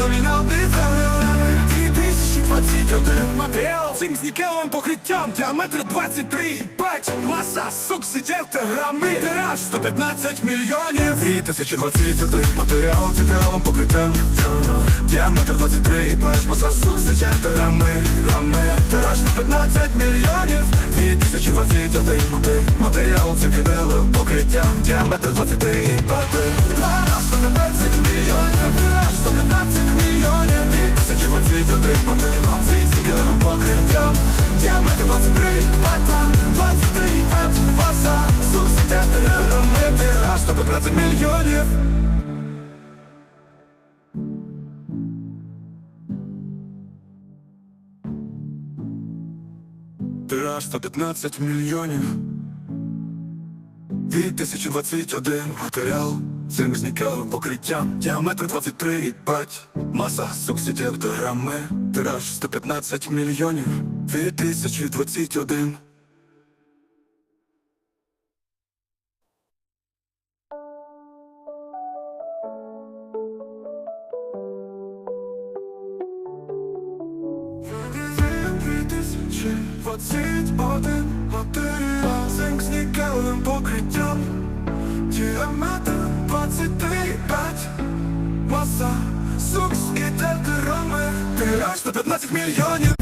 Номінал Дві тисячі двадцять один матеріал Цим з нікеловим покриттям Діаметр 23 Бать, маса, сук, сидєте, грами Тираж 115 мільйонів. Дві тисячі двадцять один матеріал З нікеловим покриттям Діаметр 23 Бать, маса, сук, сидєте, грами Грами Тираж 115 мільйонів. Дві тисячі двадцять один. Матеріал З нікеловим покриттям Діаметр 23 Бать, Тираж 115 мільйонів Тираж 115 мільйонів 2021 матеріал Цим з нікелевим покриттям Діаметр 23 бать Маса суксидентограми Тираж 115 мільйонів 2021 2021 матеріал Цинк з нікелевим покриттям. Діаметр 23 5 Маса сукс і тетерами Тираж 115 мільйонів